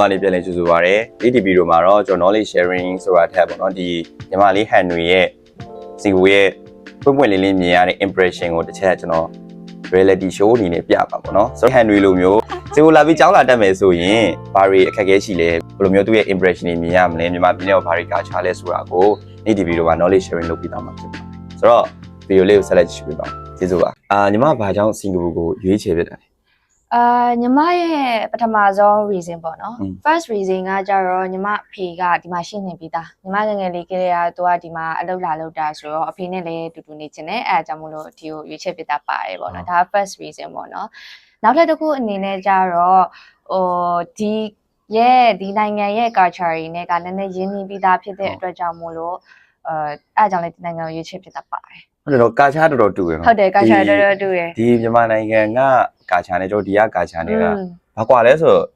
ဘာလေးပြန်လဲကြိုဆိုပါရစေဒီဒီဗီဒီယိုမှာတော့ကျွန်တော် knowledge sharing ဆိုတာထက်ပေါ့နော်ဒီညီမလေးဟန်နွေရဲ့စီကိုရဲ့ပွင့်ပွင့်လင်းလင်းမြင်ရတဲ့ impression ကိုတစ်ချက်ကျွန်တော် reality show အနေနဲ့ပြပါပေါ့နော်ဆိုတော့ဟန်နွေလိုမျိုးစီကိုလာပြီးကြောင်းလာတတ်မယ်ဆိုရင်ဘာတွေအခက်အခဲရှိလဲဘယ်လိုမျိုးသူ့ရဲ့ impression တွေမြင်ရမလဲမြန်မာပြည်နဲ့ဘာတွေကာချာလဲဆိုတာကိုဒီဒီဗီဒီယိုမှာ knowledge sharing လုပ်ပြသွားမှာဖြစ်ပါတယ်ဆိုတော့ဗီဒီယိုလေးကိုဆက်လက်ကြည့်ပြပါဦးကျေးဇူးပါအာညီမဘာကြောင့်စင်ကာပူကိုရွေးချယ်ဖြစ်တာလဲ အာညီမရဲ့ပထမဆုံး reason ပေါ့နော်อืม first reason ကကြတော့ညီမအဖေကဒီမှာရှိနေပြီးသားညီမငယ်ငယ်လေးကလေးကသူကဒီမှာအလုပ်လာလုပ်တာဆိုတော့အဖေနဲ့လည်းတူတူနေချင်တယ်အဲအကြောင့်မလို့ဒီကိုရွေးချက်ပြတာပါတယ်ပေါ့နော်ဒါက first reason ပေါ့နော်နောက်ထပ်တစ်ခုအနေနဲ့ကြတော့ဟိုဒီရဲ့ဒီနိုင်ငံရဲ့ culture တွေနဲ့ကလည်းနည်းနည်းရင်းနှီးပြီးသားဖြစ်တဲ့အတွက်ကြောင့်မို့လို့အဲအဲအကြောင့်လည်းဒီနိုင်ငံကိုရွေးချက်ပြတာပါတယ်ဟုတ်တယ်တော့ကာချာတော်တော်တူရနော်ဟုတ်တယ် culture တော်တော်တူရယ်ဒီမြန်မာနိုင်ငံက ကာချာနဲ့တို့ဒီကကာချာနဲ့ကဘာကွာလဲဆိုတော့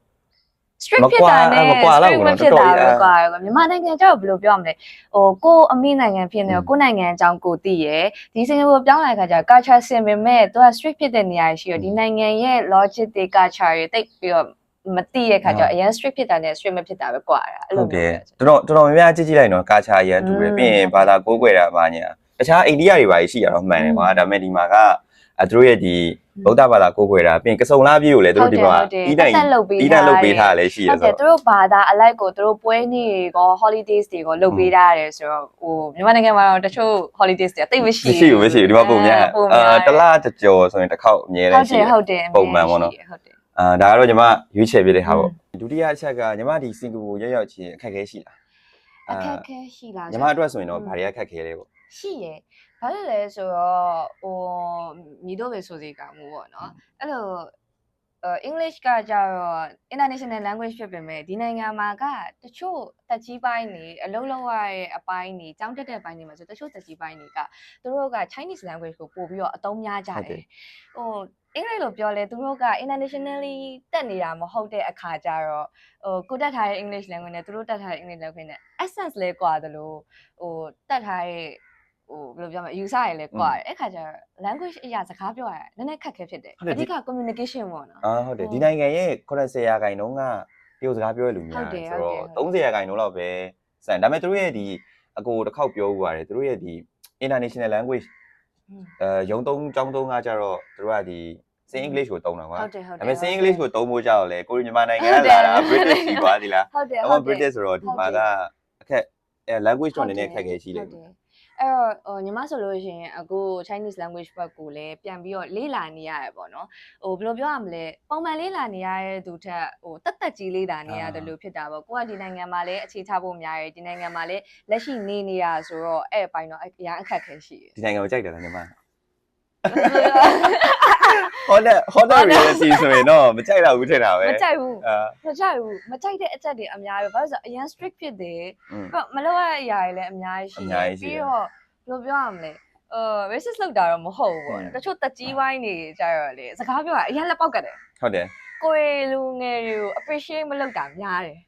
strict ဖြစ်တာနဲ့မကွာတော့ဘူးတော်တော်ကြီးကွာကွာမြန်မာနိုင်ငံကျတော့ဘယ်လိုပြောရမလဲဟိုကိုအမိနိုင်ငံဖြစ်နေကိုနိုင်ငံအကြောင်းကိုသိရယ်ဒီစင်ကာပူပြောင်းလာတဲ့ခါကျ culture စင်ပေမဲ့သူက strict ဖြစ်တဲ့နေရာရှိရောဒီနိုင်ငံရဲ့ logic တွေ culture တွေတိတ်ပြီးတော့မသိရခါကျတော့အရင် strict ဖြစ်တာနဲ့ strict မဖြစ်တာပဲကွာတာအဲ့လိုဟုတ်တယ်တော်တော်တော်တော်များများကြည့်ကြည့်လိုက်တော့ culture ရတူတယ်ပြီးရင်ဘာသာကိုးကွယ်တာပါညာတခြားအိန္ဒိယတွေပါရှိရတော့မှန်တယ်ကွာဒါပေမဲ့ဒီမှာက အဲသူတို့ရဲ့ဒီဗုဒ္ဓဘာသာကိုးကွယ်တာပြင်ကစုံလားပြည့်ကိုလည်းသူတို့ဒီမှာတီးတိုင်တီးတိုင်လုပ်ပေးထားတာလည်းရှိရဆိုတော့သူတို့ဘာသာအလိုက်ကိုသူတို့ပွဲနေ့တွေကော holidays တွေကိုလုပ်ပေးထားတယ်ဆိုတော့ဟိုမြန်မာနိုင်ငံမှာတော့တချို့ holidays တွေအသိမရှိဘူးမရှိဘူးမရှိဘူးဒီမှာပုံများအာတလားတကြော်ဆိုရင်တစ်ခေါက်အမြဲတမ်းရှိတယ်ဟုတ်တယ်ပုံမှန်ပေါ့နော်ဟုတ်တယ်အာဒါကတော့ညီမရွေးချယ်ပြတဲ့ဟာပေါ့ဒုတိယအချက်ကညီမဒီစင်ကာပူရောက်ရောက်ချင်းအခက်အခဲရှိလားအခက်အခဲရှိလားညီမအတွက်ဆိုရင်တော့ဘာတွေအခက်အခဲလဲပေါ့ရှိရယ် ဘာလို့လဲဆိုတော့ဟိုမြည်တော့ပဲဆိုစီကမှုပေါ့နော်အဲ့လိုအဲ English ကကြတော့ international language ဖြစ်ပေမဲ့ဒီနိုင်ငံမှာကတချို့တက်ကြီးပိုင်းနေအလုံးလုံးရတဲ့အပိုင်းနေចောင်းတက်တဲ့ပိုင်းနေမှာဆိုတချို့တက်ကြီးပိုင်းတွေကသူတို့က Chinese language ကိုပို့ပြီးတော့အသုံးများကြဟုတ်တတယ်ယ်ဟိုအင်္ဂလိပ်လိုပြောလဲသူတို့က internationally တက်နေတာမဟုတ်တဲ့အခါကျတော့ဟိုကိုတက်ထားတဲ့ English language နဲ့သူတို့တက်ထားတဲ့ English language နဲ့ essence လဲကွာသလိုဟိုတက်ထားတဲ့ ဟိုဘယ်လိုပြောမလဲယူဆရလဲကွာတယ်အဲ့ခါကျတော့ language အရာစကားပြောရတာနည်းနည်းခက်ခဲဖြစ်တယ် ဟုတ်တယ် အဓိက communication ပေါ့နော် အာဟုတ်တယ် ဟုတ် ဒီနိုင်ငံရဲ့80ရာခိုင်နှုန်းကတရုတ်စကားပြောရလူများ ဟုတ်တယ် ဆိုတော့ ဟုတ်တယ် 30ရာခိုင်နှုန်းလောက်ပဲစံဒါပေမဲ့သူတို့ရဲ့ဒီအကိုတစ်ခေါက်ပြောဥပါတယ်သူတို့ရဲ့ဒီ international language อืม အဲရုံသုံးចောင်းသုံးကကြတော့သူတို့ကဒီစင် English ကိုသုံးတာကွာ ဟုတ်တယ်ဟုတ်တယ် ဒါပေမဲ့စင် English ကိုသုံးဖို့ကြတော့လေကိုရီမြန်မာနိုင်ငံ ဟုတ် က တယ် လာတာ British ကြီးကွာဒီလား ဟုတ်တယ် အ ဟု မ တ်တယ် British ဆိုတော့ဒီမှာကအခက်အဲ language တော့နည်းနည်းအခက်အခဲရှိတယ် ဟုတ်တယ် အဲ့တော့ဟိုညီမဆိုလို့ရှိရင်အခု Chinese language ဘက်ကိုလည်းပြန်ပြီးတော့လေ့လာနေရတယ်ပေါ့နော်ဟိုဘယ်လိုပြောရမလဲပုံမှန်လေ့လာနေရတဲ့သူထက်ဟိုတက်တက်ကြီးလေ့လာနေရတယ်လို့ဖြစ်တာပေါ့ကိုကဒီနိုင်ငံမှာလည်းအခြေချဖို့များတယ်ဒီနိုင်ငံမှာလည်းလက်ရှိနေနေရဆိုတော့အဲ့အပိုင်းတော့အများအခက်ခဲရှိတယ်ဒီနိုင်ငံကိုကြိုက်တယ်လားညီမ Honda Honda Reality ဆိုရင်တော့မကြိုက်တော့ဘူးထင်တာပဲမကြိုက်ဘူးမကြိုက်ဘူးမကြိုက်တဲ့အချက်တွေအများပဲဘာလို့ဆိုတော့အရင် strict ဖြစ်တယ်မလောက်ရတဲ့အရာတွေလည်းအများကြီးရှိပြီးတော့ဘယ်လိုပြောရမလဲအဲ racist လောက်တာတော့မဟုတ်ဘူးပေါ့တချို့တက်ကြီးဝိုင်းနေကြတော့လေစကားပြောတာအရင်လက်ပေါက်ကတ်တယ်ဟုတ်တယ်ကိုယ်လူငယ်တွေကို appreciate မလုပ်တာများတယ်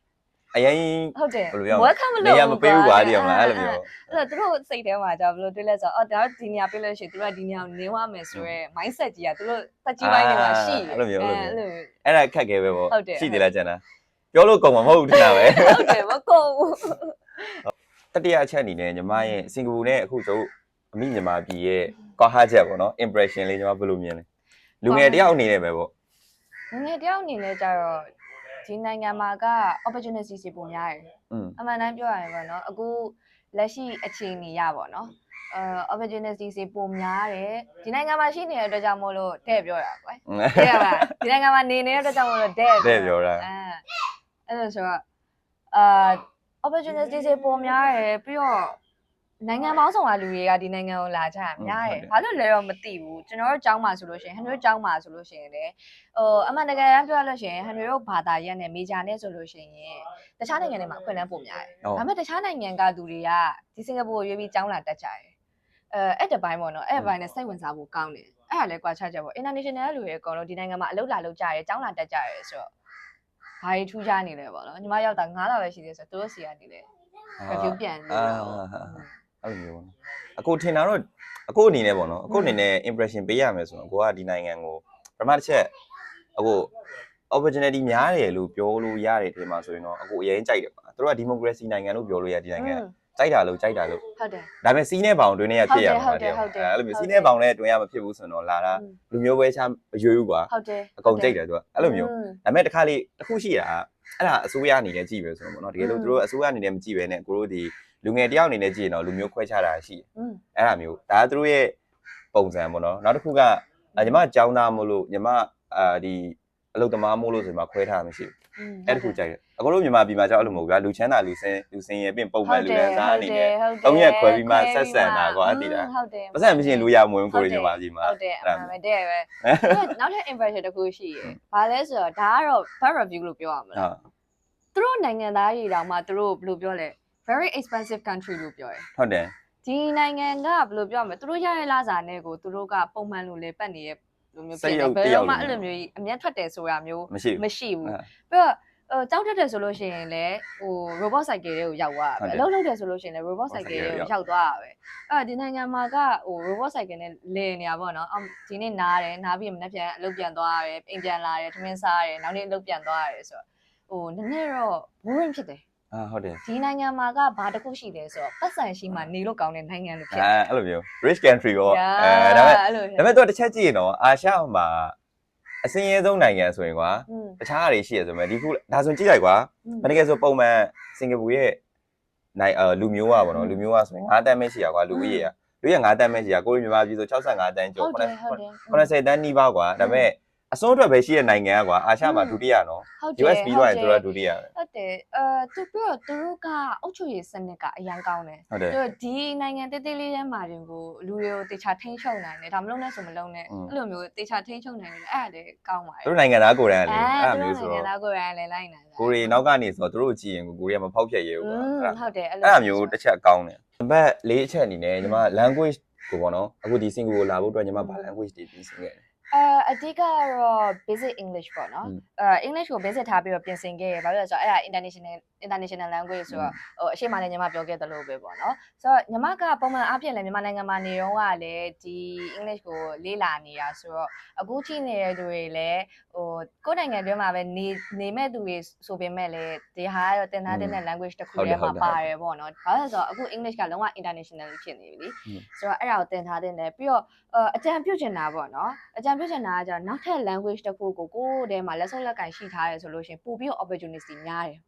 အရင်ဟုတ်တယ်ဘယ်လိုပြော welcome မနေလုပ်ရမပေးဘူးကွာဒီအောင်လားအဲ့လိုမျိုးအဲ့တော့သူတို့စိတ်ထဲမှာကြာဘယ်လိုတွေးလဲဆိုတော့အော်ဒါဒီနေရာပေးလို့ရှိရင်သူတို့ကဒီနေရာကိုနေဝမယ်ဆိုရဲ mindset ကြီးကသူတို့တက်ကြီးပိုင်းတွေမှာရှိတယ်အဲ့လိုမျိုးအဲ့လိုမျိုးအဲ့လို အဲ့ဒါခက်ခဲပဲပေါ့ဟုတ်တယ် ရှိသေးလားကျန်တာပြောလို့ကုန်မှာမဟုတ်ဘူးထင်တာပဲဟုတ်တယ်မကုန်ဘူးတတိယအချက်အနေနဲ့ညီမရဲ့စင်ကာပူနဲ့အခုကျုပ်အမိညီမပြည်ရဲ့ကွာဟာချက်ပေါ့နော် impression လေးညီမဘယ်လိုမြင်လဲလူငယ်တယောက်အနေနဲ့ပဲပေါ့ငငယ်တယောက်အနေနဲ့ကြတော့ ဒီနိုင်ငံမှာက opportunity စီပုံများတယ်อืมအမှန်တမ်းပြောရရင်ပေါ့နော်အခုလက်ရှိအခြေအနေရပေါ့နော်အဲ opportunity စီပုံများတယ်ဒီနိုင်ငံမှာရှိနေတဲ့အတွက်ကြောင့်မို့လို့တဲ့ပြောတာကွယ်တဲ့ပါဒီနိုင်ငံမှာနေနေတဲ့အတွက်ကြောင့်မို့လို့တဲ့တဲ့ပြောတာအဲအဲ့လိုဆိုတော့အာ opportunity စီပုံများတယ်ပြီးတော့ နိုင်ငံပေါင်းစုံကလူတွေကဒီနိုင်ငံကိုလာကြတာများတယ်ဘာလို့လဲတော့မသိဘူးကျွန်တော်တို့ကျောင်းမှာဆိုလို့ရှိရင်ဟန်တို့ကျောင်းမှာဆိုလို့ရှိရင်လေဟိုအမှန်တကယ်တမ်းပြောရလို့ရှိရင်ဟန်တို့ဘာသာရပ်နဲ့မေဂျာနဲ့ဆိုလို့ရှိရင်တခြားနိုင်ငံတွေမှာအခွင့်အလမ်းပိုများတယ်ဟုတ်ဒါပေမဲ့တခြားနိုင်ငံကသူတွေကဒီစင်ကာပူကိုရွေးပြီးကျောင်းလာတက်ကြတယ်အဲအဲ့တပိုင်းပေါ့နော်အဲ့တပိုင်းနဲ့စိတ်ဝင်စားဖို့ကောင်းတယ်အဲ့ဒါလည်းကွာခြားချက်ပေါ့ international လူတွေအကုန်လုံးဒီနိုင်ငံမှာအလုပ်လာလုပ်ကြရတယ်ကျောင်းလာတက်ကြရတယ်ဆိုတော့ဘာတွေထူးခြားနေလဲပေါ့နော်ညီမရောက်တာ9လပဲရှိသေးတယ်ဆိုတော့သူတို့စီကနေလေ review ပြန်နေ အဲ့လိုမျိုးပေါ့နော်အကိုထင်တာတော့အကိုအနေနဲ့ပေါ့နော်အကိုအနေနဲ့ impression ပေးရမယ်ဆိုတော့အကိုကဒီနိုင်ငံကိုပထမတစ်ချက်အကို opportunity များတယ်လို့ပြောလို့ရတယ်ဒီမှာဆိုရင်တော့အကိုအရင်ကြိုက်တယ်ပါသူတို့က democracy နိုင်ငံလို့ပြောလို့ရဒီနိုင်ငံကြိုက်တာလို့ကြိုက်တာလို့ဟုတ်တယ်ဒါပေမဲ့စီးနဲ့ဘောင်တွင်းနဲ့ရဖြစ်ရမှာတဲ့အဲ့လိုမျိုးစီးနဲ့ဘောင်နဲ့တွင်းရမဖြစ်ဘူးဆိုတော့လာတာလူမျိုးပဲချအရွယ်ဘူးကွာဟုတ်တယ်အကုန်ကြိုက်တယ်သူကအဲ့လိုမျိုးဒါပေမဲ့တစ်ခါလေးတစ်ခုရှိတာအဲ့ဒါအစိုးရအနေနဲ့ကြည့်ပဲဆိုတော့ဗောနော်တကယ်လို့သူတို့အစိုးရအနေနဲ့မကြည့်ပဲနဲ့ကိုတို့ဒီ လူငယ်တယောက်အနေနဲ့ကြည့်ရင်တော့လူမျိုးခွဲခြားတာရှိတယ်အဲ့ဒါမျိုးဒါကသူတို့ရဲ့ပုံစံပေါ့နော်နောက်တစ်ခုကညီမကျောင်းသားမို့လို့ညီမအာဒီအလုတ်သမားမို့လို့ဆိုမှခွဲထားမှရှိဘူးအဲ့ဒါကိုကြိုက်တယ်အကုန်လုံးမြန်မာပြည်မှာကြောက်အဲ့လိုမဟုတ်ဘူးဗျာလူချမ်းသာလူစင်းလူစင်းရဲ့ပြင်ပုံမှန်လူလန်းစားအနေနဲ့သုံးရက်ခွဲပြီးမှဆက်ဆံတာကွာအဲ့ဒီလားဟုတ်တယ်ပတ်စံမရှိရင်လူရမဝင်ကိုရီမြန်မာပြည်မှာဟုတ်တယ်အမှန်ပဲတဲ့ပဲနောက်ထပ် impression တစ်ခုရှိရယ်ဘာလဲဆိုတော့ဒါကတော့ bad review လို့ပြောရမလားသူတို့နိုင်ငံသားတွေတောင်မှသူတို့ဘယ်လိုပြောလဲ very expensive country လို့ပြောရယ်ဟုတ်တယ်ဒီနိုင်ငံကဘယ်လိုပြောရမလဲသူတို့ရတဲ့လစာနဲ့ကိုသူတို့ကပုံမှန်လိုလေပတ်နေတဲ့လိုမျိုးဖြစ်တယ်ဘယ်တော့မှအဲ့လိုမျိုးအမျက်ထွက်တယ်ဆိုတာမျိုးမရှိဘူးမရှိဘူးအဲပြီးတော့အဲကြောက်တတ်တယ်ဆိုလို့ရှိရင်လည်းဟို robot cycle တွေကိုရောက်သွားဟုတ်တာတယ်ပဲအလုပ်လုပ်တယ်ဆိုလို့ရှိရင်လည်း robot cycle တွေကိုရောက်သွားတာပဲအဲ့ဒီနိုင်ငံမှာကဟို robot cycle နဲ့လည်နေတာပေါ့နော်အော်ဒီနေ့နားတယ်နားပြီးမနေ့ပြန်အလုပ်ပြန်သွားရတယ်အိမ်ပြန်လာတယ်ထမင်းစားရတယ်နောက်နေ့အလုပ်ပြန်သွားရတယ်ဆိုတော့ဟိုနည်းနည်းတော့ boring ဖြစ်တယ် အာဟုတ်တယ် ဒီနိုင်ငံမှာကဘာတစ်ခုရှိလဲဆိုတော့ပတ်စံရှိမှနေလို့ကောင်းတဲ့နိုင်ငံလို့ဖြစ် အဲ တယ် အဲ့လိုမျိုး rich country ပေါ့ ညာ အဲဒါပေမဲ့ အဲ့လို ဒါပေမဲ့တော့တစ်ချက်ကြည့်ရင်တော့အာရှမှာအစင်းရဲဆုံးနိုင်ငံဆိုရင်ကွာ อืม တခြားအရာတွေရှိရဆိုမဲ့ဒီခုဒါဆိုကြည့်လိုက်ကွာ อืม မတကယ်ဆိုပုံမှန်စင်ကာပူရဲ့နိုင်အလူမျိုးอ่ะဗောနော် อืม လူမျိုးอ่ะဆိုရင်9တန်းပဲရှိရကွာလူဦးရေอ่ะလူရဲ့9တန်းပဲရှိရကိုရီမြန်မာပြည်ဆို65တန်းကျော် ဟုတ်တယ်ဟုတ်တယ် 80တန်းနီးပါးကွာဒါပေမဲ့အစွန်းအတွက်ပဲရှိတဲ့နိုင်ငံอ่ะကွာအာရှမှာဒုတိယနော် ဟုတ်တယ် US ပြီးတော့ရင်သူကဒုတိယပဲ ဟု တယ်အဲသူပြောသူတို့ကအုတ်ချွေစနစ်ကအရန်ကောင်းတယ်ဟုတ်တယ်သူတို့ဒီနိုင်ငံတိတ်တိတ်လေးထဲမှာတင်ကိုလူတွေကိုတေချာထိန်းချုပ်နိုင်တယ်ဒါမလုပ်နဲ့ဆိုမလုပ်နဲ့အဲ့လိုမျိုးတေချာထိန်းချုပ်နိုင်တယ်အဲ့ဒါလည်းကောင်းပါတယ်သူတို့နိုင်ငံသားကိုယ်တိုင်လည်းအဲ့လိုမျိုးဆိုတော့နိုင်ငံသားကိုယ်တိုင်လည်းလိုက်နိုင်တယ်ကိုရီနောက်ကနေဆိုတော့သူတို့ကြည့်ရင်ကိုကိုရီကမဖောက်ဖြက်ရဲဘူးကွာဟုတ်တယ်အဲ့လိုအဲ့လိုမျိုးတစ်ချက်ကောင်းတယ်နံပါတ်၄အချက်အနေနဲ့ညီမ language ကိုပေါ့နော်အခုဒီ single ကိုလာဖို့အတွက်ညီမဘာ language တွေပြင်ဆင်ခဲ့တယ် အဲအဓိကကတော့ basic english ပေါ့နော်อืมအဲ english ကို basic ထားပြီးတော့ပြင်ဆင်ခဲ့ရဘာလို့လဲဆိုတော့အဲ့ဒါ international international language ဆိုတော့ဟိုအရှိမလည်းညီမပြောခဲ့သလိုပဲပေါ့နော်ဆိုတော့ညီမကပုံမှန်အားဖြင့်လည်းမြန်မာနိုင်ငံမှာနေတော့ကလည်းဒီ English ကိုလေ့လာနေတာဆိုတော့အခုချိန်နေတဲ့သူတွေလည်းဟိုကိုယ်နိုင်ငံတွင်းမှာပဲနေနေမဲ့သူတွေဆိုပေမဲ့လည်းဒီဟာကတော့တင်သားတဲ့ language တစ်ခုတည်းမှာပါတယ်ပေါ့နော်ဒါဆိုတော့အခု English ကလုံးဝ international ဖြစ်နေပြီဆိုတော့အဲ့ဒါကိုတင်ထားတဲ့နဲ့ပြီးတော့အကြံပြုချင်တာပေါ့နော်အကြံပြုချင်တာကကျတော့နောက်ထပ် language တစ်ခုကိုကိုယ်တည်းမှာလက်ဆုံးလက်ကင်ရှိထားရဲဆိုလို့ရှင်ပို့ပြီး opportunity များတယ်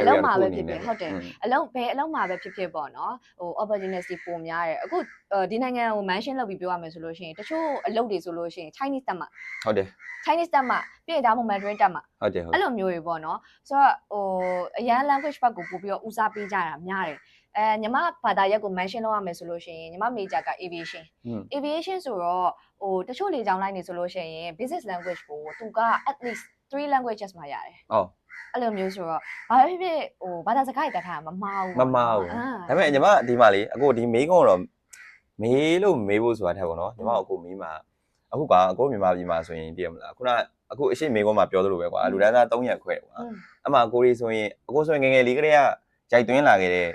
အလုပ်လုံးမှာပဲဖြစ်ဖြစ်ဟုတ်တယ်အလုံးဘယ်အလုံးမှာပဲဖြစ်ဖြစ်ပေါ့နော်ဟို opportunity ပုံများတယ်အခုဒီနိုင်ငံကို mention လုပ်ပြီးပြောရမယ်ဆိုလို့ရှိရင်တချို့အလုပ်တွေဆိုလို့ရှိရင် Chinese တက်မှာဟုတ်တယ် Chinese တက်မှာပြီးရင်ဒါမှ Mandarin တက်မှာဟုတ်တယ်ဟုတ်အဲ့လိုမျိုးတွေပေါ့နော်ဆိုတော့ဟိုအရန် language ဘက်ကိုပို့ပြီးတော့ဦးစားပေးကြတာများတယ်အဲညီမဘာသာရပ်ကို mention လုပ်ရမယ်ဆိုလို့ရှိရင်ညီမ major က aviation aviation ဆိုတော့ဟိုတချို့လေကြောင်းလိုင်းနေဆိုလို့ရှိရင် business language ကိုသူက at least 3 languages မှာရတယ်။အော် အဲ့လိုမျိုးဆိုတော့ဘာဖြစ်ဖြစ်ဟိုဘာသာစကားတွေတတ်ထားတာမမှားဘူးမမှားဘူးဒါပေမဲ့ညီမဒီမှာလေအခုဒီမေးခွန်းတော့မေးလို့မေးဖို့ဆိုတာထက်ပေါ့နော်ညီမအခုမေးမှာအခုကအခုမြန်မာပြည်မှာဆိုရင်တည်ရမလားခုနအခုအရှိမေးခွန်းမှာပြောသလိုပဲကွာလူတန်းသား၃ရက်ခွဲကွာအမှကိုရီဆိုရင်အခုဆိုရင်ငငယ်လေးကလေးကရိုက်သွင်းလာခဲ့တဲ့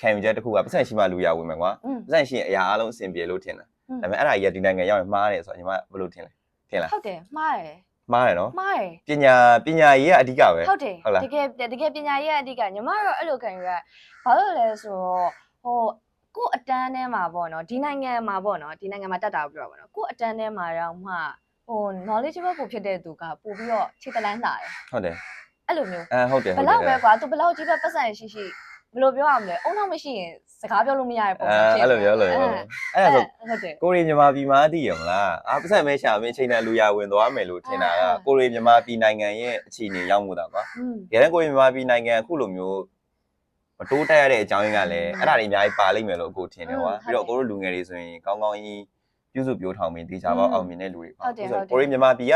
ခံယူချက်တစ်ခုကပတ်စံရှိမှလူရဝင်မယ်ကွာပတ်စံရှိရင်အရာအလုံးအဆင်ပြေလို့ထင်တာဒါပေမဲ့အဲ့ဒါကြီးကဒီနိုင်ငံရောက်ရင်မှားတယ်ဆိုတော့ညီမဘယ်လိုထင်လဲထင်လားဟုတ်တယ်မှားတယ် မှားတယ်နော်မှားတယ်ပညာပညာရေးကအဓိကပဲဟုတ်တယ်ဟုတ်လားတကယ်တကယ်ပညာရေးကအဓိကညီမကတော့အဲ့လိုခံယူရဘာလို့လဲဆိုတော့ဟိုကို့အတန်းထဲမှာပေါ့နော်ဒီနိုင်ငံမှာပေါ့နော်ဒီနိုင်ငံမှာတက်တာကိုပြောပါတော့ကို့အတန်းထဲမှာတော့မှဟို knowledgeable ကိုဖြစ်တဲ့သူကပို့ပြီးတော့ခြေတလန်းလာတယ်ဟုတ်တယ်အဲ့လိုမျိုးအဲဟုတ်တယ်ဘဟုတ်ယ်တလောက်ပဲယ်ကွာသူဘယ်လောက်ကြီးပဲပတ်စံရှိရှိ ဘယ်လိုပြောရမလဲအုံနောက်မရှိရင်စကားပြောလို့မရတဲ့ပုံစံဖြစ်အဲ့လိုပြောလို့အဲ့ဒါဆိုဟုတ်တယ်ကိုရီမြန်မာပြည်မှာသိရမလားအာပတ်စံမဲရှာမင်းချိန်တိုင်းလူရဝင်သွားမယ်လို့ထင်တာကကိုရီမြန်မာပြည်နိုင်ငံရဲ့အခြေအနေရောက်မှုတာကွာရတဲ့ကိုရီမြန်မာပြည်နိုင်ငံအခုလိုမျိုးမတိုးတက်ရတဲ့အကြောင်းရင်းကလည်းအဲ့ဒါတွေအများကြီးပါလိမ့်မယ်လို့အကိုထင်တယ်ကွာပြီးတော့ကိုတို့လူငယ်တွေဆိုရင်ကောင်းကောင်းကြီးပြုစုပြောထောင်ပြီးတေချာပေါအောင်မြင်တဲ့လူတွေပါဟုတ်တယ်ဟုတ်တယ်ကိုရီမြန်မာပြည်က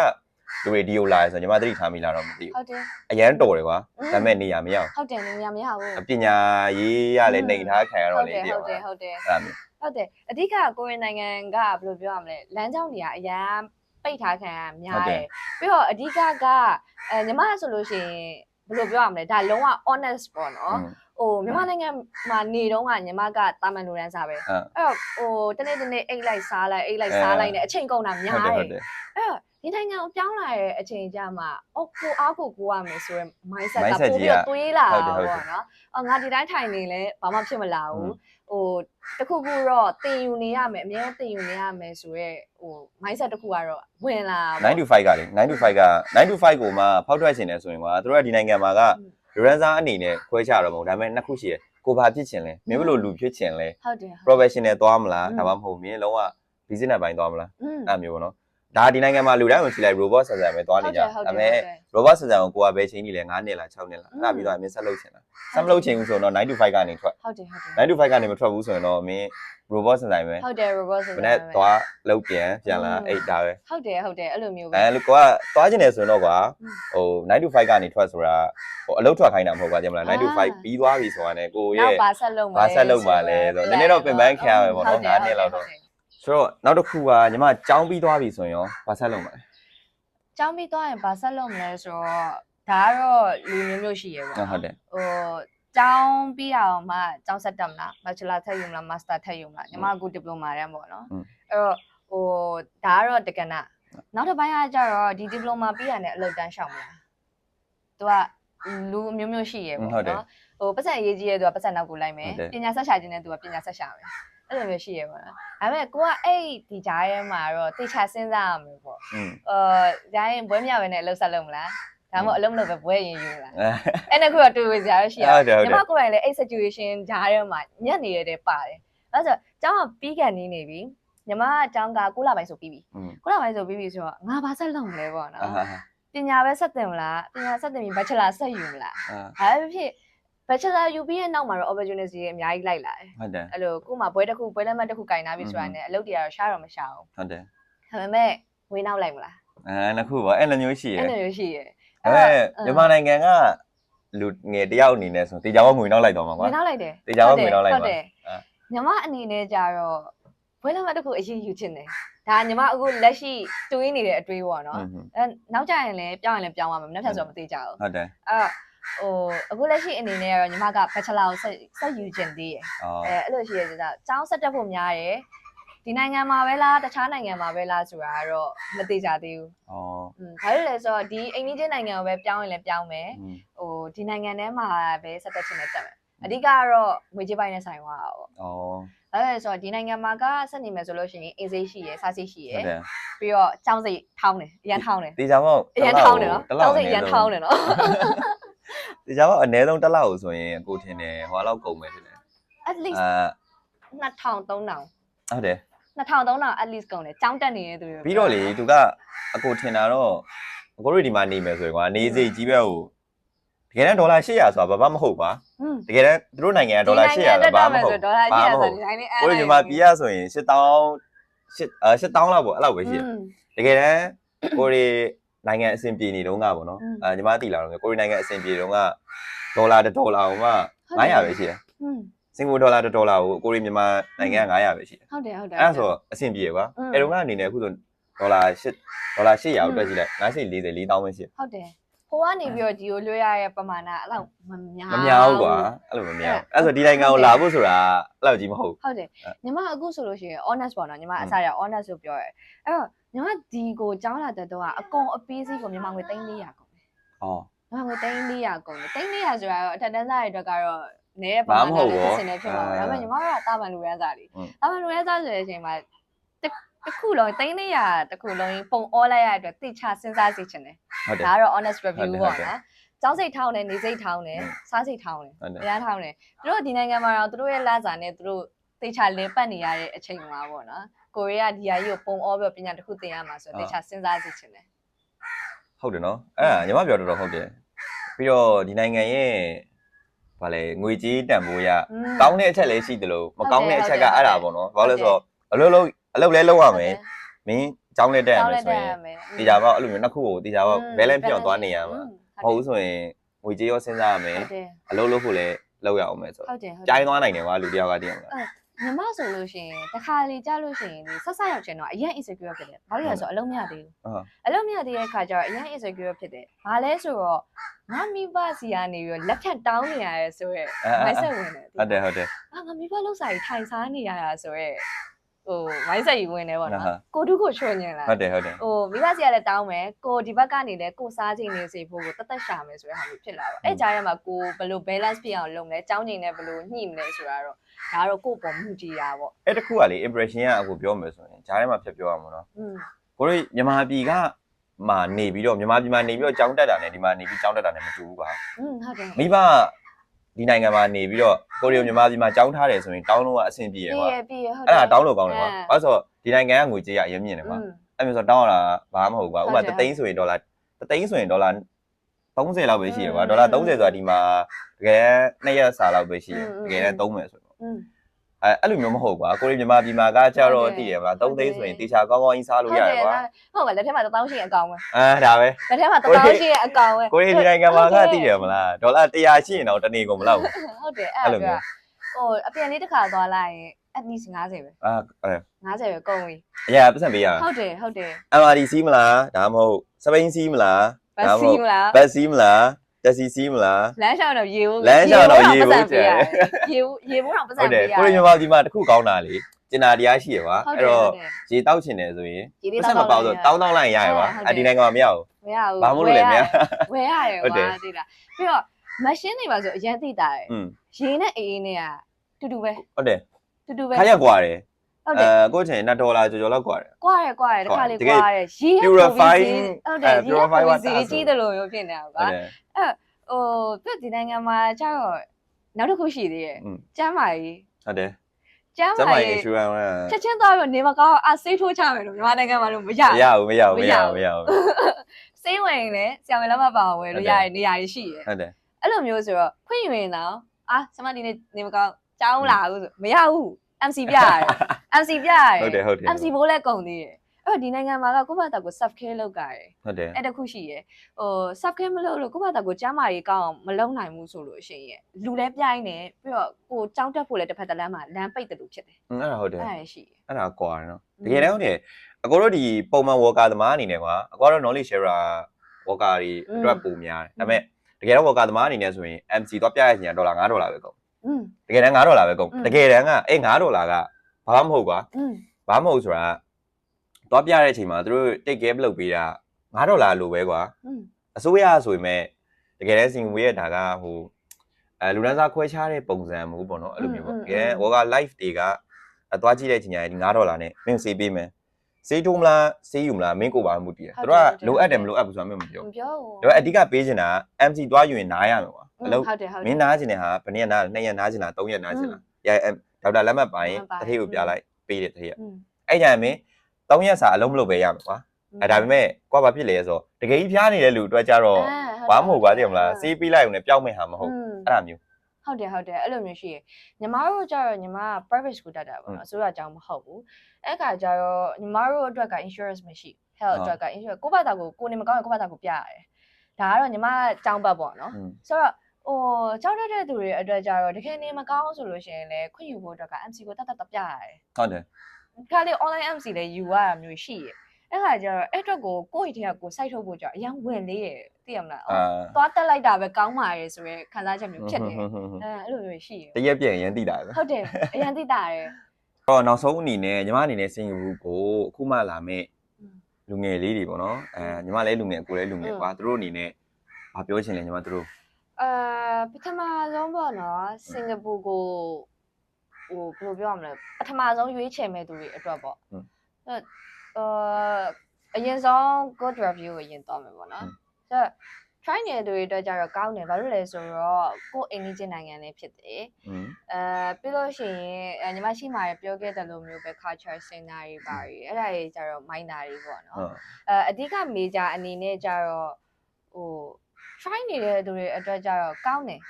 လူတွေဒီကိုလာရဆိုညီမသတိထားမိလားတော့မသိဘူးဟုတ်တယ်အရန်တော်တယ်ကွာဒါပေမဲ့နေရာမရအောင်ဟုတ်တယ်နေရာမရဘူးပညာရေးရလဲနေထားခံရတော့လေဟုတ်တယ်ဟုတ်တယ်ဟုတ်တယ်အဲ့ဒါမျိုးဟုတ်တယ်အဓိကကိုရီးယားနိုင်ငံကဘယ်လိုပြောရမလဲလမ်းကြောင်းတွေကအရန်ပိတ်ထားခံရများတယ်ပြီးတော့အဓိကကအဲညီမဆိုလို့ရှိရင်ဘယ်လိုပြောရမလဲဒါလုံးဝ honest ပေါ့နော်ဟိုမြန်မာနိုင်ငံမှာနေတော့ကညီမကတာမန်လိုရန်စားပဲအဲ့တော့ဟိုတနေ့တနေ့အိတ်လိုက်စားလိုက်အိတ်လိုက်စားလိုက်နဲ့အချိန်ကုန်တာများတယ်အဲ့တော့ ဒီနိုင်ငံကိုပြောင်းလာတဲ့အချိန်ကြမှာအော်ကိုအားကိုကိုရမယ်ဆိုရင် mindset ကပို့ပြီးတော့တွေးလာတာပေါ့နော်။အော်ငါဒီတိုင်းထိုင်နေလဲဘာမှဖြစ်မလာဘူး။ဟိုတခုခုတော့တင်ယူနေရမယ်အများတင်ယူနေရမယ်ဆိုရဲဟို mindset တခုကတော့ဝင်လာ9 to 5ကလေ9 to 5က9 to 5ကိုမှဖောက်ထွက်ရှင်နေဆိုရင်ပါတို့ကဒီနိုင်ငံမှာကဒရန်စာအနေနဲ့ခွဲခြားတော့မဟုတ်ဒါပေမဲ့နှစ်ခုရှိတယ်ကိုဘာဖြစ်ချင်လဲမင်းဘလို့လူဖြစ်ချင်လဲဟုတ်တယ် professional သွားမလားဒါမှမဟုတ်မင်းလုံးဝ business ဘိုင်းသွားမလားအဲ့မျိုးပေါ့နော် ဒါဒီနိုင်ငံမှာလူတိုင်းဝင်ကြည့်လိုက် robot ဆန်ဆန်ပဲသွားနေကြဒါပေမဲ့ robot ဆန်ဆန်ကိုကိုကဘယ်ချိန်ကြီးလဲ9နှစ်လား6နှစ်လားအဲ့ဒါပြီးတော့အမင်းဆက်လုပ်ချင်တာဆက်မလုပ်ချင်ဘူးဆိုတော့9 to 5ကနေထွက်ဟုတ်တယ်ဟုတ်တယ်9 to 5ကနေမထွက်ဘူးဆိုရင်တော့အမင်း robot ဆန်ဆန်ပဲဟုတ်တယ် robot ဆန်ဆန်ပဲဘယ်နဲ့သွားလုပ်ပြန်ပြန်လာအဲ့ဒါပဲဟုတ်တယ်ဟုတ်တယ်အဲ့လိုမျိုးပဲအဲ့လိုကိုကသွားချင်တယ်ဆိုရင်တော့ကွာဟို9 to 5ကနေထွက်ဆိုတာဟိုအလုပ်ထွက်ခိုင်းတာမဟုတ်ကွာကြမလား9 to 5ပြီးသွားပြီဆိုတာနဲ့ကိုရဲ့နောက်ပါဆက်လုပ်မှာပါဆက်လုပ်မှာလဲဆိုတော့နည်းနည်းတော့ပြန်ပန်းခံရမယ်ပေါ့နော်9နှစ်လောက်တော့ ဆိုတော့နောက်တစ်ခုကညီမကြောင်းပြီးသွားပြီဆိုရင်ရောဘာဆက်လုပ်မှာလဲကျောင်းပြီးသွားရင်ဘာဆက်လုပ်မလဲဆိုတော့ဒါကတော့လူမျိုးမျိုးရှိရပေါ့ဟုတ်တယ်ဟိုကျောင်းပြီးအောင်မှကျောင်းဆက်တက်မလား bachelor ထပ်ယူမလား master ထပ်ယူမလားညီမအခု diploma တန်းပေါ့နော်อืมအဲ့တော့ဟိုဒါကတော့တက္ကနာနောက်တစ်ပိုင်းကကျတော့ဒီ diploma ပြီးရတဲ့အလုပ်တန်းရှောင်မလားသူကလူအမျိုးမျိုးရှိရပေါ့ဟုတ်တယ်နော်ဟိုပတ်စံအရေးကြီးရဲ့သူကပတ်စံနောက်ကိုလိုက်မယ်ဟုတ်တယ်ပညာဆက်ရှာခြင်းနဲ့သူကပညာဆက်ရှာမယ် အဲ့လိုမျိုးရှိရပါတော့ဒါပေမဲ့ကိုကအဲ့ဒီကြားထဲမှာတော့တေချာစဉ်းစားရမှာပေါ့အော်ဂျိုင်းဘွဲမြပဲနဲ့လှုပ်ဆက်လို့မလားဒါမှမဟုတ်အလုံးလို့ပဲဘွဲရင်ယူလားအဲ့နှစ်ခုတော့တွေ့ဝေစရာရှိရညီမကိုယ်တိုင်လည်းအဲ့ situation ဂျားထဲမှာညက်နေရတဲ့ပါတယ်အဲ့ဆိုကျောင်းကပြီးကန်နေနေပြီညီမအကြောင်းကကုလပိုင်းဆိုပြီးပြီကုလပိုင်းဆိုပြီးပြီဆိုတော့ငါဘာဆက်လုပ်မလဲပေါ့နော်ပညာပဲဆက်တင်မလားပညာဆက်တင်ပြီးဘက်ချလာဆက်ယူမလားဒါပဲဖြစ် bachelor ယူပြီးရဲ့နောက်မှာတော့ opportunity တွေအများကြီးလိုက်လာတယ်ဟုတ်တယ်အဲ့လိုကို့မှာဘွဲတစ်ခုဘွဲလက်မှတ်တစ်ခုကင်ထားပြီဆိုတာနဲ့အလုပ်တွေကတော့ရှားတော့မရှာဘူးဟုတ်တယ်ဒါပေမဲ့ဝေးနောက်လိုက်မလားအဲနှစ်ခုပေါ့အဲ့လိုမျိုးရှိရအဲ့ယ်လိုမျိုးရှိရယ်ဒါပေမဲ့မြန်မာနိုင်ငံကလူငယ်တယောက်အနေနဲ့ဆိုတေချာဝငွေနောက်လိုက်တော့မှာကွာဝင်နောက်လိုက်တယ်တေချာဝငွေနောက်လိုက်ဟုတ်ပါတယ်အဲညီမအနေနဲ့ကြတော့ဘွဲလက်မှတ်တစ်ခုအရင်ယူချင်တယ်ဒါညီမအခုလက်ရှိတွေးနေတဲ့အတွေးပေါ့နော်อืมအဲနောက်ကြရင်လည်းပြောင်းရင်လည်းပြောင်းရမှာမနေ့ဖြတ်ဆိုတော့မသေးကြဘူးဟုတ်တယ်အဲ့တော့ ဟိုအခုလက်ရှိအနေနဲ့ကတော့ညီမက bachelor ကိုဆက်ဆက်ယူခြင်းသေးရယ်အဲအဲ့လိုရှိရတဲ့ကျောင်းဆက်တက်ဖို့များတယ်ဒီနိုင်ငံမှာပဲလားတခြားနိုင်ငံမှာပဲလားဆိုတာကတော့မသိကြသေးဘူး။အော်။ဘာလို့လဲဆိုတော့ဒီအင်္ဂလိပ်နိုင်ငံကိုပဲပြောင်းရင်လည်းပြောင်းမယ်။ဟိုဒီနိုင်ငံထဲမှာပဲဆက်တက်ချင်တဲ့တက်မယ်။အဓိကကတော့ငွေကြေးပိုင်းနဲ့ဆိုင်သွားတာပေါ့။အော်။ဘာလို့လဲဆိုတော့ဒီနိုင်ငံမှာကဆက်နေမယ်ဆိုလို့ရှိရင်အင်းစိရှိရယ်စားစိရှိရယ်။ပြီးတော့ကြောင်းစိထောင်းတယ်အရန်ထောင်းတယ်။တေချာမဟုတ်။အရန်ထောင်းတယ်နော်။ကြောင်းစိအရန်ထောင်းတယ်နော်။ တေချာပေါ့အနည်းဆုံးတစ်လောက်ဆိုရင်ကိုထင်တယ်ဟိုလောက်ကုန်မယ်ထင်တယ် at least အာ 2000 3000 ဟုတ်တယ် 2000 3000 at least ကုန်တယ်ចောင်းတက်နေတဲ့သူတွေ ပြီးတော့လေသူကအကိုထင်တာတော့အကိုတို့ဒီမှာနေမယ်ဆိုရင်ကွာနေစိတ်ကြီးပဲဟိုတကယ်တမ်းဒေါ်လာ800ဆိုတာဘာမှမဟုတ်ပါ อืม တကယ်တမ်းသူတို့နိုင်ငံကဒေါ်လာ800ဆိုတာဘာမှမဟုတ် ဒေါ်လာ ဘာ 800 မှမ ဆို ဟုတ် ဒီတိုင်းလေးအဲ့ ကိုတို့မြန်မာပြည်ရဆိုရင်8000 8အာ8000လောက်ပေါ့အဲ့လောက်ပဲရှိတယ် တကယ်တမ်းကိုရီ နိုင်ငံအဆင်ပြေနေတုန်းကပေါ့နော်အဲညီမသိလာတော့ကိုရီးနိုင်ငံအဆင်ပြေတုန်းကဒေါ်လာ1ဒေါ်လာအောင်မှ900ပဲရှိတယ်စင်ကာပူဒေါ်လာ1ဒေါ်လာကိုကိုရီးမြန်မာနိုင်ငံက900ပဲရှိတယ်ဟုတ်တယ်ဟုတ်တယ်အဲ့ဒါဆိုအဆင်ပြေကွာအဲတုန်းကအနေနဲ့အခုဆိုဒေါ်လာ8ဒေါ်လာ800ကိုတွက်ကြည့်လိုက်940 4000ပဲရှိတယ်ဟုတ်တယ်ဟိုကနေပြီးတော့ဒီကိုလွှဲရတဲ့ပမာဏအဲ့လောက်မများမများဘူးကွာအဲ့လိုမများအဲ့ဆိုဒီနိုင်ငံကိုလာဖို့ဆိုတာအဲ့လောက်ကြီးမဟုတ်ဟုတ်တယ်ညီမအခုဆိုလို့ရှိရင် honest ပေါ့နော်ညီမအစားရ honest လို့ပြောရဲအဲ့တော့ ညီမဒီကိုကြောင်းလာတဲ့တော့အကုန်အပေးစီးကိုမြန်မာငွေ3400ကုန်တယ်။အော်မြန်မာငွေ3400ကုန်တယ်။3400ဆိုတာတော့အထက်တန်းစားတွေအတွက်ကတော့နည်းပါးပါးနဲ့ဆင်နေဖြစ်မှာပါ။ဒါပေမဲ့ညီမကတာမန်လူရန်စားလေး။တာမန်လူရန်စားဆိုတဲ့အချိန်မှာတစ်ခုလုံး3400တစ်ခုလုံးပုံအော်လိုက်ရတဲ့အတွက်တိချစဉ်းစားစီချင်တယ်။ဒါကတော့ honest review ပေါ့နော်။ကြောက်စိတ်ထောင်းတယ်နေစိတ်ထောင်းတယ်စားစိတ်ထောင်းတယ်တရားထောင်းတယ်သူတို့ဒီနိုင်ငံမှာတော့သူတို့ရဲ့လစာနဲ့သူတို့တေချာလဲပတ်နေရတဲ့အချိန်မှာပေါ့နော် ကိုရီးယားဒီဟာကြီးကိုပုံအောပြီးတော့ပညာတစ်ခုသင်ရမှာဆိုတော့တေချာစဉ်းစားစီချင်တယ်ဟုတ်တယ်နော်အဲ့ဒါညီမပြောတော့တော့ဟုတ်တယ်ပြီးတော့ဒီနိုင်ငံရဲ့ဗာလေငွေကြေးတန်ဖိုးရကောင်းတဲ့အချက်လည်းရှိတယ်လို့မကောင်းတဲ့အချက်ကအဲ့ဒါပေါ့နော်ဘာလို့လဲဆိုတော့အလုပ်လုပ်အလုပ်လဲလုပ်ရမယ်မင်းကြောင်းလက်တက်ရကျောင်းမယ်လက်ဆိုတက်ရင်ရမယ်တေချာပေါ့အဲ့လိုမျိုးနှစ်ခုကိုတေချာပေါ့ balance ဖြစ်အောင်သွားနေရမှာမဟုတ်ဘူးဆိုရင်ငွေကြေးရောစဉ်းစားရမယ်ဟုတ်တယ်အလုပ်လုပ်ဖို့လည်းလုပ်ရအောင်မယ်ဆိုဟုတ်တယ်ဟုတ်ကြိုင်းသွားနိုင်တယ်ကွာလူတစ်ယောက်ကတည်းက ညီမဆိုလို့ရှိရင်တခါလေကြားလို့ရှိရင်ဒီဆက်ဆက်ရောက်ချင်တော့အရင် insecure ဖြစ်တယ်ဘာလို့လဲဆိုတော့အလုံးမရသေးဘူးဟုတ်အလုံးမရသေးတဲ့ခါကျတော့အရင် insecure ဖြစ်တယ်ဘာလဲဆိုတော့ငါမိဘစီကနေပြီးတော့လက်ဖြတ်တောင်းနေရရဲဆိုရဲအဲအဲ mindset ဝင်တယ်ဟုတ်တယ်ဟုတ်တယ်အာငါမိဘလောက်စာကြီးထိုင်စားနေရတာဆိုရဲ ဟိုမိုင်းဆက်ကြီးဝင်နေပေါ့နော်ကိုတုကိုချွညင်လာဟုတ်တယ်ဟုတ်တယ်ဟိုမိဘစီကလည်းတောင်းမယ်ကိုဒီဘက်ကနေလည်းကိုစားချိန်နေစေဖို့ကိုတသက်ရှာမယ်ဆိုတဲ့ဟာမျိုးဖြစ်လာတော့အဲ့ကြားထဲမှာကိုဘယ်လို balance ပြအောင်လုပ်မလဲចောင်းချိန်နဲ့ဘယ်လိုညှိမလဲဆိုတာတော့ဒါတော့ကို့ပေါ်မှုကြည်တာပေါ့အဲ့တခုကလေ impression ကအခုပြောမယ်ဆိုရင်ကြားထဲမှာဖြတ်ပြောရမှာနော်ကိုရိမြန်မာပြည်ကမာနေပြီးတော့မြန်မာပြည်မှာနေပြီးတော့ចောင်းတက်တာနဲ့ဒီမှာနေပြီးចောင်းတက်တာနဲ့မတူဘူးကွာอืมဟုတ်တယ်မိဘ ဒီနိုင်ငံမှာနေပြီးတော့ကိုရီးယားမြန်မာပြည်မှာကြောင်းထားတယ်ဆိုရင်တောင်းလို့ကအဆင်ပြေရပါပြည့်ရဟုတ်တယ်အဲ့ဒါတောင်းလို့ကောင်းတယ်ကွာဘာလို့ဆိုတော့ဒီနိုင်ငံကငွေကြေးရအရင်မြင့်တယ်ကွာအဲ့မျိုးဆိုတောင်းရတာဘာမှမဟုတ်ကွာဥပမာတသိန်းဆိုရင်ဒေါ်လာတသိန်းဆိုရင်ဒေါ်လာ30လောက်ပဲရှိရကွာဒေါ်လာ30ဆိုတာဒီမှာတကယ်နှစ်ရက်စာလောက်ပဲရှိရတကယ်နဲ့သုံးမယ်ဆိုတော့ အဲအဲ့လိုမျိုးမဟုတ်ကွာကိုရီးမြန်မာပြည်မှာကကြဟုတ်တော့တယ်တည်ရမလားဟုတ်3တယ်သိန်းဆိုရင်တေချာကောင်းကောင်းကြီးစားလို့ရတယ်ကွာဟုတ်ပါလက်ထက်မှာ1000ရှိရင်အကောင်ပဲအဲဒါပဲလက်ထက်မှာကိုရီး1000ရှိရင်အကောင်ပဲကိုရီးဒီနိုင်ငံမှာကဟုတ်တယ်တည်ရမလားဒေါ်လာ100ရှိရင်တော့တနေ့ကုန်မလောက်ဘူးဟုတ်တယ်အဲ့အဲ့လိုဒါမျိုးပြောဟိုအပြန်လေးတစ်ခါသွားလိုက်ရင် at least 50ပဲအာအဲ50ပဲကုန်ပြီအရာပတ်စံပေးရတာဟုတ်တယ်ဟုတ်တယ် MRT စီးမလားဒါမှမဟုတ်စပိန်စီးမလားဘတ်စီမလားဘတ်စီးမလား တက်စီစီးမလား လမ်းလျှောက်တော့ရေဘူး လမ်းလျှောက်တော့ရေဘူး ပတ်စံ ကျန် ရေဘူးရေဘူးတော့ပတ်စံ ဟုတ်တယ် ပေးရ ကိုရီးမြန်မာပြည်မှာတခုကောင်းတာလေကျင်နာတရားရှိရပါ ဟုတ် အဲ့ တယ် တော့ ဟုတ်တယ် ရေတောက်ချင်တယ်ဆိုရင် ရေလေး ပတ်စံမပေါက်ဆိုတောင်းတောင်းလိုက်ရရပါ ဟုတ်တယ် အဲ့ဒီနိုင်ငံမှာမရဘူး မရဘူး ဘာမို့လို့လဲမရ ဝယ်ရတယ် ဟုတ်တယ် ကွာသိလားပြီးတော့မရှင်းနေပါဆိုအရင်သိတာတယ် อืม ရေနဲ့အေးအေးနဲ့ကတူတူပဲ ဟုတ်တယ် တူတူပဲ ခါရက်กว่าတယ် ဟုတ်တယ် အဲကိုချင်2ဒေါ်လာကျော်ကျော်လောက်กว่าတယ် ကွာရယ်ကွာရယ်တစ်ခါလေး တကယ် ကွာရယ်ရေက purifying ဟုတ်တယ် အဲ ရေက purify ပူ water စီကြီးတယ်လို့မျိုးဖြစ်နေတာ ဟု ကွာ တ်တယ်ဟိုပြဒီနိုင်ငံမှာကျတော့နောက်တစ်ခုရှိသေးတယ်อืมကျမ်းမာရေးဟုတ်တယ်ကျမ်းစမာမိုင်ရေး insurance ကချက်ချင်းသွားပြီးနေမကောင်းအဆေးထိုးချမယ်လို့မြန်မာနိုင်ငံမှာလို့မရမရဘူးမရဘူးမရဘူးမရဘူးဆေးဝင်ရင်လည်းဆရာမလက်မပါဝယ်လို့ရရနေရာကြီးရှိရယ်ဟုတ်တယ်အဲ့လိုမျိုးဆိုတော့ခွင့်ယူရင်တော့အာဆမဒီနေ့နေမကောင်းကြောင်းလာဘူးဆိုမရဘူး MC ပြရတယ် MC ပြရတယ်ဟုတ်တယ်ဟုတ်တယ် MC ဘိုးလည်းကုန်သေးတယ် အဲ့တော့ဒီနိုင်ငံမှာကကိုယ့်ဘာသာကို self care လုပ်ကြတယ်ဟုတ်တယ်အဲ့တခုရှိရယ်ဟို self care မလုပ်လို့ကိုယ့်ဘာသာကိုကျန်းမာရေးကောင်းအောင်မလုပ်နိုင်ဘူးဆိုလို့ရှိရင်လူလည်းပြိုင်နေပြီးတော့ကိုကြောင်းတက်ဖို့လည်းတစ်ဖက်တစ်လမ်းမှာလမ်းပိတ်တယ်လို့ဖြစ်တယ်အင်းအဲ့ဒါဟုတ်တယ်အဲ့ဒါရှိရယ်အဲ့ဒါကွာနော်တကယ်တမ်းဟုတ်တယ်အကောတော့ဒီပုံမှန် worker သမားအနေနဲ့ကွာအကောတော့ knowledge sharer worker တွေအတွက်ပုံများတယ်ဒါပေမဲ့တကယ်တော့ worker သမားအနေနဲ့ဆိုရင် MC တော့ပြရရင်ဒေါ်လာ5ဒေါ်လာပဲကုန်တကယ်တမ်း5ဒေါ်လာပဲကုန်တကယ်တမ်းကအဲ့5ဒေါ်လာကဘာမှမဟုတ်ကွာဘာမှမဟုတ်ဆိုတာ သွားပြတဲ့အချိန်မှာသူတို့တိတ်ကဲဘလုတ်ပေးတာ9ဒေါ်လာလိုပဲကွာအစိုးရဆိုပေမဲ့တကယ်တမ်းစင်ကာပူရဲ့ဒါကဟိုအဲလူတန်းစားခွဲခြားတဲ့ပုံစံမျိုးပေါ့နော်အဲ့လိုမျိုးပေါ့တကယ်ဝါက live တွေကအသွားကြည့်တဲ့အချိန်ညာဒီ9ဒေါ်လာနဲ့မင်းစေးပေးမယ်စေးထိုးမလားစေးယူမလားမင်းကိုပါမှုတည်တယ်သူတို့ကလိုအပ်တယ်မလိုအပ်ဘူးဆိုတာမင်းမပြောမပြောဘူးဒါပေမဲ့အဓိကပေးချင်တာ MC သွားယူရင်နားရမယ်ကွာအလုပ်မင်းနားချင်တဲ့ဟာဘယ်နှစ်ရက်နားလဲ2ရက်နားချင်လား3ရက်နားချင်လားရဒေါက်တာလက်မှတ်ပါရင်တစ်ထည့်ကိုပြလိုက်ပေးတယ်တစ်ထည့်ရအဲ့ကြရင်မင်း 3ရက်စာအလုံးမလုပ်ပဲရမှာကွာအဲဒါပေမဲ့ကွာဘာဖြစ်လဲဆိုတော့တကယ်ကြီးဖျားနေတဲ့လူအတွက်ကြတော့ဘာမှမဟုတ်ပါသေးမလားစေးပေးလိုက်ုံနဲ့ပျောက်မဲ့ဟာမဟုတ်အဲ့ဒါမျိုးဟုတ်တယ်ဟုတ်တယ်အဲ့လိုမျိုးရှိရယ်ညီမတို့ကျတော့ညီမက private school တက်တာပေါ့နော်အစိုးရအကြောင်းမဟုတ်ဘူးအဲ့ခါကျတော့ညီမတို့အတွက်က insurance မရှိ health အတွက်က insurance ကိုယ့်ဘာသာကိုကိုယ်နေမကောင်းရင်ကိုယ့်ဘာသာကိုပြရတယ်ဒါကတော့ညီမအကြောင်းပတ်ပေါ့နော်ဆိုတော့ဟိုကြောက်တတ်တဲ့သူတွေအတွက်ကျတော့တကယ်နေမကောင်းဆိုလို့ရှိရင်လည်းခွင့်ယူဖို့အတွက်က MC ကိုတတ်တတ်တပြရတယ်ဟုတ်တယ် ခါလေး online MC လည်းယူရတာမျိုးရှိရယ်အဲ့ခါကျတော့အဲ့အတွက်ကိုကိုယ့်ရဲ့တည်းကကို site ထုတ်ဖို့ကျတော့အရင်ဝင်လေးရယ်သိရမလားအာသွားတက်လိုက်တာပဲကောင်းပါရဲ့ဆိုရဲခံစားချက်မျိုးဖြစ်တယ်အဲအဲ့လိုမျိုးရှိရယ်တရက်ပြန်ရင်တိတာပဲဟုတ်တယ်အရင်သိတာရယ်တော့နောက်ဆုံးအနေနဲ့ညီမအနေနဲ့စင်ကာပူကိုအခုမှလာမဲ့လူငယ်လေးတွေပေါ့နော်အဲညီမလည်းလူငယ်ကိုလည်းလူငယ်ကွာသူတို့အနေနဲ့ဘာပြောချင်လဲညီမတို့အဲပထမဆုံးပေါ့နော်စင်ကာပူကို ဟိုဘယ်လိုပြောရမလဲပထမဆုံးရွေးချယ်မဲ့သူတွေအတွက်ပေါ့အဲအရင်ဆုံး good review ကိုအရင်သွားမယ်ပေါ့နော်ဆိုတော့ try နေတဲ့သူတွေအတွက်ကြတော့ကောင်းတယ်ဘာလို့လဲဆိုတော့ကိုယ်အိမ်နီးချင်းနိုင်ငံလေးဖြစ်တယ်อืมအဲပြီးလို့ရှိရင်အဲညီမရှိမှာပြောခဲ့တယ်လို့မျိုးပဲ culture scenery ပါရီအဲ့ဒါကြီးကြတော့ minor တွေပေါ့နော်ဟုတ်အဲအဓိက major အနေနဲ့ကြတော့ဟို try နေတဲ့သူတွေအတွက်ကြတော့ကောင်းတယ်အဲ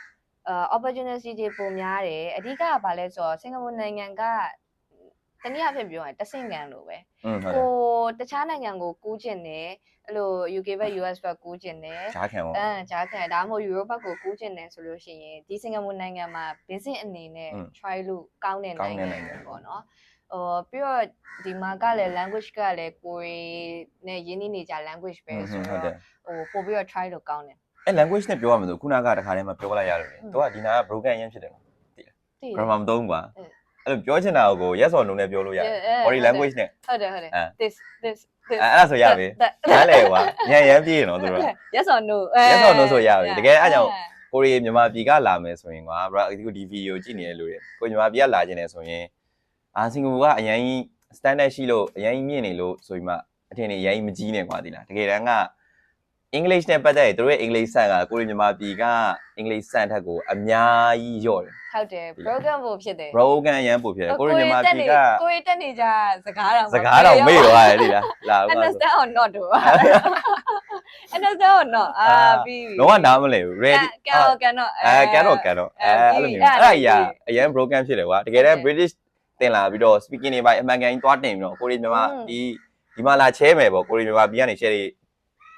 opportunity တွေပုံများတယ်အဓိကကဘာလဲဆိုတော့စင်ကာပူနိုင်ငံကတနည်းအားဖြင့်ပြောရင်တဆင့်ကန်လိုပဲကိုတခြားနိုင်ငံကိုကူးကျင်တယ်အဲ့လို UK ဘက် US ဘက်ကူးကျင်တယ်ဂျားခံပေါ့အမ်ဂျားခံဒါမှမဟုတ် Europe ဘက်ကိုကူးကျင်တယ်ဆိုလို့ရှိရင်ဒီစင်ကာပူနိုင်ငံမှာ business အနေနဲ့ try လို့ကောင်းတဲ့နိုင်ငံပေါ့နော်ဟိုပြီးတော့ဒီမှာကလည်း language ကလည်းကိုရီနဲ့ရင်းနှီးနေကြ language ပဲဆိုတော့ဟိုပို့ပြီးတော့ try လို့ကောင်းတယ် အဲ language နဲ့ပြောရမယ်ဆိုခုနကတခါတည်းမှာပြောလိုက်ရတယ်လေသူကဒီနာက broken အရင်ဖြစ်တယ်သိတယ် grammar မသုံးဘူးကွာအဲအဲ့လိုပြောချင်တာကို yes or no နဲ့ပြောလို့ရတယ် body language နဲ့ ဟုတ်တယ်ဟုတ်တယ် အဲ this this this အဲ့အဲ့ဒါဆိုရပြီ that- နားလေကွာညံရမ်းပြေးနော်သူတို့ yes or no yes or no ဆိုရပြီတကယ်အဲ့ကြောင့် ကိုရီမြန်မာပြည်ကလာမယ်ဆိုရင်ကွာ bro အခုဒီဗီဒီယိုကြည့်နေတဲ့လူတွေကိုမြန်မာပြည်ကလာခြင်းနေဆိုရင်အာစင်ကာပူကအရင်ကြီး standard ရှိလို့အရင်ကြီးမြင့်နေလို့ဆိုပြီးမှအထင်နေအရင်ကြီးမကြီးနေကွာဒီလားတကယ်တမ်းက အင်္ဂလိပ်နဲ့ပတ်သက်ရင်တို့ရဲ့အင်္ဂလိပ်ဆန်ကကိုရီမြန်မာပြည်ကအင်္ဂလိပ်ဆန်ထက်ကိုအများကြီးညော့တယ် ဟုတ်တယ် program ဖို့ဖြစ်တယ် broken ရမ်းပို့ဖြစ်တယ်ကိုရီမြန်မာပြည်ကကိုရီတက်နေကြစကားတော့စကားတော့မေ့သွားတယ်ဒီလားလာဦးပါဆို understand or not တော့ understand or not အာပြီးပြီလုံးဝနားမလဲဘူး ready ကန်တော့ကန်တော့အဲကန်တော့ကန်တော့အဲအဲ့လိုမျိုးအဲ့ဒါကြီးအရင် broken ဖြစ်တယ်ကွာတကယ်တမ်း British တင်လာပြီးတော့ speaking တွေပိုင်းအမှန်ကန်ကြီးသွားတင်ပြီးတော့ကိုရီမြန်မာဒီဒီမှာလာချဲမယ်ပေါ့ကိုရီမြန်မာပြည်ကနေ share တွေ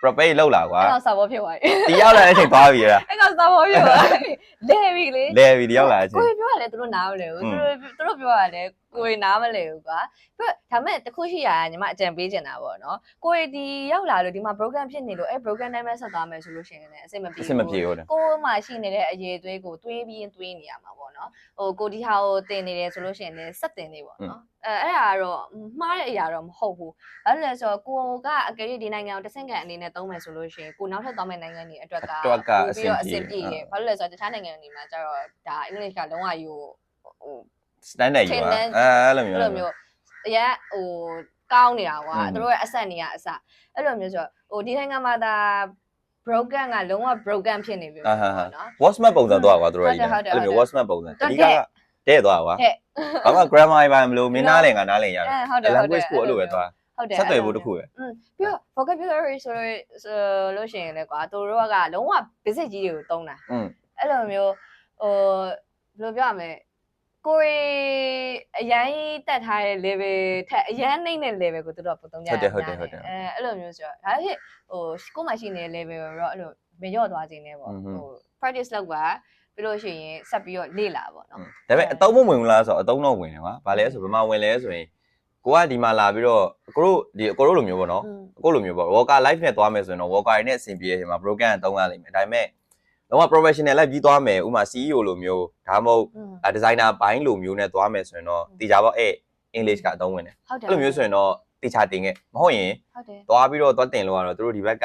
prepare လောက်လာကွာအဲ့တော့စာဘောဖြစ်သွားပြီဒီရောက်လာတဲ့အချိန်သွားပြီလားအဲ့တော့စာဘောဖြစ်သွားပြီလဲပြီလေလဲပြီဒီရောက်လာတဲ့အချိန်ကိုရီပြောရတယ်သူတို့နားမလဲဘူးသူတို့သူတို့ပြောရတယ်ကိုရီနားမလဲဘူးကွာပြီးတော့ဒါမဲ့တခုရှိရညီမအကြံပေးချင်တာပေါ့နော်ကိုရီဒီရောက်လာလို့ဒီမှာ broken ဖြစ်နေလို့အဲ broken တိုင်းပဲဆက်သွားမယ်ဆိုလို့ရှိရင်လည်းအဆင်မပြေအဘူးဆင်မပြေဘူးတဲ့ကိုယ်မှရှိနေတဲ့အရေးသွေးကိုသွေးပြီးရင်သွေးနေရမှာပေါ့ နော်ဟိုကိုဒီဟာကိုတင်နေတယ်ဆိုလို့ရှိရင်လည်းဆက်တင်နေပေါ့နော်အဲအဲ့ဒါကတော့မှားတဲ့အရာတော့မဟုတ်ဘူးဘာလို့လဲဆိုတော့ကိုကအကယ်၍ဒီနိုင်ငံကိုတစ်ဆင့်ကန်အနေနဲ့သုံးမယ်ဆိုလို့ရှိရင်ကိုနောက်ထပ်သွားမယ့်နိုင်ငံတွေအတွက်ကအတွက်ကအဆင်အဆပြေင်ပြေတယ်ဘာလို့လဲဆိုတော့တခြားနိုင်ငံတွေမှာကျတော့ဒါအင်္ဂလိပ်ကလုံးဝယူဟို standard ကြီးကွာအဲအဲ့လိုအဲ့မျိုးလိုမျိုးအရင်ဟိုကောင်းနေတာကွာอืมသူတို့ရဲ့အဆက်နေရအစအဲ့လိုမျိုးဆိုတော့ဟိုဒီနိုင်ငံမှာဒါ broken ကလုံးဝ broken ဖြစ်နေပြီ အာဟာဟာ ပေါ့နော် whatsapp ပုံစံသွားကွာသူတို့ကြီး ဟုတ်တယ် အဲ့လိုမျိုး ဟုတ်တယ် whatsapp ပုံစံ ဟုတ် အ တယ် ဓိကတဲ့သွားကွာ တဲ့ ဘာမှ grammar ဘာမလို့မင်းနားလည်ငါနားလည်ရတယ် အဲဟုတ်တယ်ဟုတ်တယ် language ကိုအဲ့လိုပဲသွား ဟုတ်တယ် ဆက်သွယ်ဖို့တစ်ခုပဲ อืมပြီးတော့ vocabulary ဆိုလို့ဆိုလို့ရှိရင်လည်းကွာသူတို့ကလုံးဝ basic ကြီးတွေကိုသုံးတာ อืม အဲ့လိုမျိုးဟိုဘယ်လိုပြောရမလဲ ကိုယ်အရန်တက်ထားတဲ့ level ထက်အရန်နှိမ့်တဲ့ level ကိုသူတို့ကပုံသုံးကြတယ်ဟုတ်တယ်ဟုတ်တယ်ဟုတ်တယ်အဲအဲ့လိုမျိုးဆိုတော့ဒါဖြစ်ဟိုကိုယ်မှရှိနေတဲ့ level ကိုတော့အဲ့လိုမလျော့သွားခြင်းနဲ့ပေါ့ဟို practice လောက်ပါပြလို့ရှိရင်ဆက်ပြီးတော့လေ့လာပေါ့နော်ဒါပေမဲ့အတုံးမဝင်ဘူးလားဆိုတော့အတုံးတော့ဝင်တယ်ကွာဘာလဲဆိုဘယ်မှာဝင်လဲဆိုရင်ကိုကဒီမှာလာပြီးတော့ကိုတို့ဒီကိုတို့လိုမျိုးပေါ့နော်ကိုလိုမျိုးပေါ့ walker live နဲ့သွားမယ်ဆိုရင်တော့ walker နဲ့အဆင်ပြေတယ်ဒီမှာ broken အတုံးရလိမ့်မယ်ဒါပေမဲ့ လုံးဝ professional လိုက်ပြီးသွားမယ်ဥပမာ CEO လိုမျိုးဒါမှမဟုတ် designer ဘိုင်းလိုမျိုးနဲ့သွားမယ်ဆိုရင်တော့တေချာပေါ့အဲ့ English ကအသုံးဝင်တယ်အဲ့လိုမျိုးဆိုရင်တော့တေချာတင်ခဲ့မဟုတ်ရင်သွားပြီးတော့သွားတင်လို့ကတော့တို့ဒီဘက်က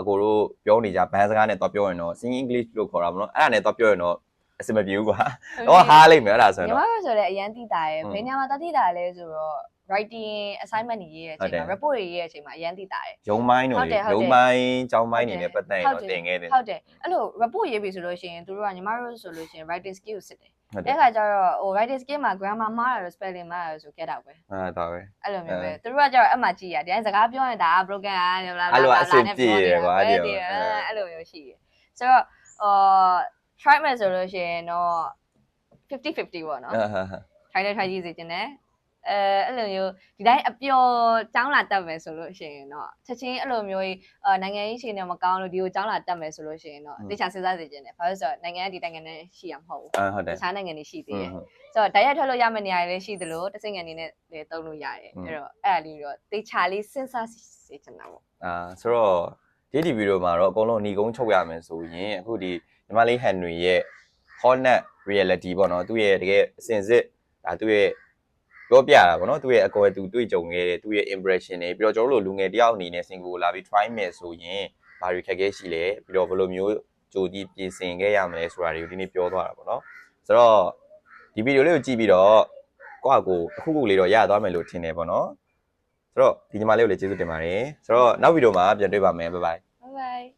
အကိုတို့ပြောနေကြဘန်းစကားနဲ့သွားပြောရင်တော့ sing English လို့ခေါ်တာမလို့အဲ့ဒါနဲ့သွားပြောရင်တော့အဆင်မပြေဘူးကွာတော့ဟားလိုက်မယ်အဲ့ဒါဆိုရင်တော့ညီမဆိုလည်းအရန်တိတာရယ်ဘယ်နေရာမှာတတိတာလဲဆိုတော့ writing assignment တွေရေးတဲ့အချိန်မှာ report တွေရေးတဲ့အချိန်မှာအရန်တိတာရယ်ရုံမိုင်းတို့ဟုတ်တယ်လေဟုတ်တယ်ရုံမိုင်းကျောင်းမိုင်းနေနဲ့ဟုတ်ပတ်သက်ရင်ဟုတ်တော့တယ်တင်ခဲ့တယ်ဟုတ်တယ်အဲ့လို report ရေးပြီဆိုလို့ရှိရင်တို့ကညီမတို့ဆိုလို့ရှိရင် writing skill ကိုစစ်တယ်ဟုတ်တအဲ့ယ်ခါကျတော့ဟို writing skill မှာ grammar မှားတယ် spelling မှားတယ်ဆို get out ပဲအဲဒါပဲအဲ့လိုမျိုးပဲအဲတို့ကကျတော့အမှကြည့်ရတယ်ဒီစကားပြောရင်ဒါက broken อ่ะဘလာဘလာအဲ့လိုဘလာအဆင်ပြေတယ်ကွာအဲ့ဒီဒီလိုအဲအဲ့လိုမျိုးရှိတယ်ဆိုတော့အာ try မယ်ဆိုလို့ရှိရင်တော့50 50ပေါ့နော်အာဟာဟာ try နဲ့ try ကြည့်စေချင်တယ် အဲအဲ့လိုမျိုးဒီတိုင်းအပျော်ចောင်းလာတက်မယ်ဆိုလို့ရှိရင်တော့ချက်ချင်းအဲ့လိုမျိုးကြီးနိုင်ငံရေးရှင်တွေမကောင်းလို့ဒီကိုចောင်းလာတက်မယ်ဆိုလို့ရှိရင်တော့တေချာစဉ်းစားစေချင်တယ်ဘာလို့ဆိုတော့နိုင်ငံကဒီနိုင်ငံနဲ့ရှိရမဟုတ်ဘူးအဲဟုတ်တယ်တခြားနိုင်ငံတွေရှိသေးတယ်ဆိုတော့ဓာတ်ရိုက်ထွက်လို့ရမယ့်နေရာတွေလည်းရှိသလိုတစိငံနေနဲ့လည်းသုံးလို့ရတယ်အဲ့တော့အဲ့ဒါလေးတော့တေချာလေးစဉ်းစားစေချင်တာပေါ့အာဆိုတော့ဒီဒီဗီဒီယိုမှာတော့အကုန်လုံးညီကုန်းချုပ်ရမယ်ဆိုရင်အခုဒီညီမလေးဟန်နရီရဲ့ Hornet Reality ပေါ့နော်သူ့ရဲ့တကယ်အစင်စစ်ဒါသူ့ရဲ့ ပြောပြတာပေါ့နော်သူ့ရဲ့အကောအတူတွေ့ကြုံခဲ့တဲ့သူ့ရဲ့ impression တွေပြီးတော့ကျွန်တော်တို့လိုလူငယ်တယောက်အနေနဲ့စင်ကိုလာပြီး try မယ်ဆိုရင်ဘာတွေခက်ခဲရှိလဲပြီးတော့ဘယ်လိုမျိုးကြိုတီးပြင်ဆင်ခဲ့ရမလဲဆိုတာတွေကိုဒီနေ့ပြောသွားတာပေါ့နော်ဆိုတော့ဒီဗီဒီယိုလေးကိုကြည့်ပြီးတော့ကိုယ့်အကိုအခုခုလေးတော့ရသွားမယ်လို့ထင်တယ်ပေါ့နော်ဆိုတော့ဒီညီမလေးကိုလည်းကျေးဇူးတင်ပါတယ်ဆိုတော့နောက်ဗီဒီယိုမှာပြန်တွေ့ပါမယ်ဘိုင်ဘိုင် bye bye